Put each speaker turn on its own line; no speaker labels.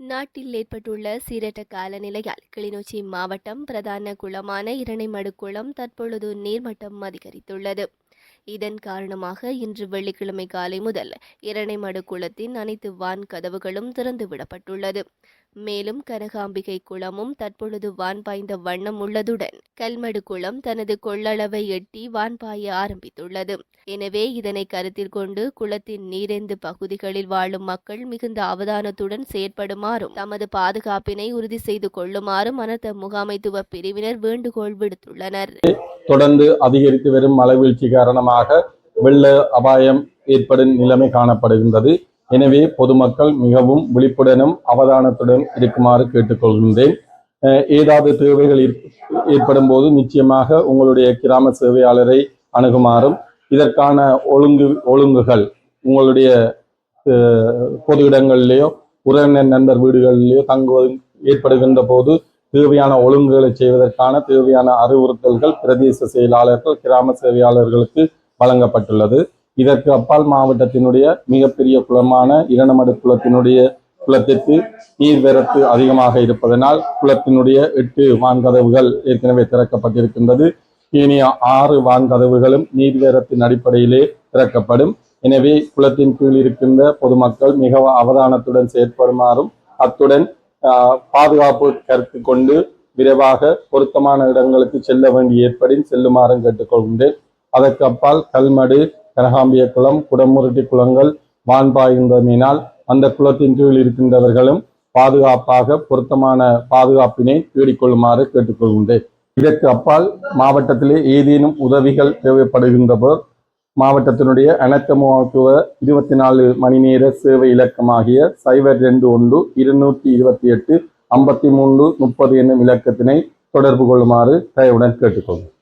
நாட்டில் ஏற்பட்டுள்ள சீரற்ற காலநிலையால் கிளிநொச்சி மாவட்டம் பிரதான குளமான இரணைமடு குளம் தற்பொழுது நீர்மட்டம் அதிகரித்துள்ளது. இதன் காரணமாக இன்று வெள்ளிக்கிழமை காலை முதல் இரணைமடு குளத்தின் அனைத்து வான் கதவுகளும் திறந்து விடப்பட்டுள்ளது மேலும் கனகாம்பிகை குளமும் தற்பொழுது வான் பாய்ந்த வண்ணம் உள்ளதுடன் கல்மடு குளம் தனது கொள்ளளவை எட்டி வான் பாய ஆரம்பித்துள்ளது. எனவே இதனை கருத்தில் கொண்டு குளத்தின் நீரெந்து பகுதிகளில் வாழும் மக்கள் மிகுந்த அவதானத்துடன் செயற்படுமாறும் தமது பாதுகாப்பினை உறுதி செய்து கொள்ளுமாறும் அனர்த்த முகாமைத்துவ பிரிவினர் வேண்டுகோள் விடுத்துள்ளனர்.
தொடர்ந்து அதிகரித்து வரும் மழைவீழ்ச்சி காரணமாக வெள்ள அபாயம் ஏற்படும் நிலைமை காணப்படுகின்றது. எனவே பொதுமக்கள் மிகவும் விழிப்புடனும் அவதானத்துடன் இருக்குமாறு கேட்டுக்கொள்கின்றேன். ஏதாவது தேவைகள் ஏற்- ஏற்படும் போது நிச்சயமாக உங்களுடைய கிராம சேவையாளரை அணுகுமாறும் இதற்கான ஒழுங்கு ஒழுங்குகள் உங்களுடைய பொது இடங்களிலேயோ உறவினர் நண்பர் வீடுகளிலேயோ தங்குவது ஏற்படுகின்ற போது தேவையான ஒழுங்குகளை செய்வதற்கான தேவையான அறிவுறுத்தல்கள் பிரதேச செயலாளர்கள் கிராம சேவையாளர்களுக்கு வழங்கப்பட்டுள்ளது. இதற்கு அப்பால் மாவட்டத்தினுடைய மிகப்பெரிய குளமான இரணமடு குளத்தினுடைய குளத்திற்கு நீர்வரத்து அதிகமாக இருப்பதனால் குளத்தினுடைய எட்டு வான்கதவுகள் ஏற்கனவே திறக்கப்பட்டிருக்கின்றது. இனிய ஆறு வான்கதவுகளும் நீர்வரத்தின் அடிப்படையிலே திறக்கப்படும். எனவே குளத்தின் கீழ் இருக்கின்ற பொதுமக்கள் மிக அவதானத்துடன் செயற்படுமாறும் அத்துடன் பாதுகாப்பு கருத்து கொண்டு விரைவாக பொருத்தமான இடங்களுக்கு செல்ல வேண்டிய ஏற்படின் செல்லுமாறும் கேட்டுக்கொள்கின்றேன் அதற்கு அப்பால் கல்மடு கனகாம்பிய குளம் குடமுருட்டி குளங்கள் வான்பாய்கின்றமையினால் அந்த குளத்தின் கீழ் இருக்கின்றவர்களும் பாதுகாப்பாக பொருத்தமான பாதுகாப்பினை தேடிக்கொள்ளுமாறு கேட்டுக்கொள்கின்றேன். இதற்கு அப்பால் மாவட்டத்திலே ஏதேனும் உதவிகள் தேவைப்படுகின்ற போது மாவட்டத்தினுடைய அனைத்து மருத்துவ இருபத்தி நாலு மணி நேர சேவை இலக்கமாகிய சைபர் ரெண்டு ஒன்று இருநூற்றி இருபத்தி எட்டு ஐம்பத்தி மூன்று முப்பது என்னும் இலக்கத்தினை தொடர்பு கொள்ளுமாறு தயவுடன் கேட்டுக்கொள்கிறேன்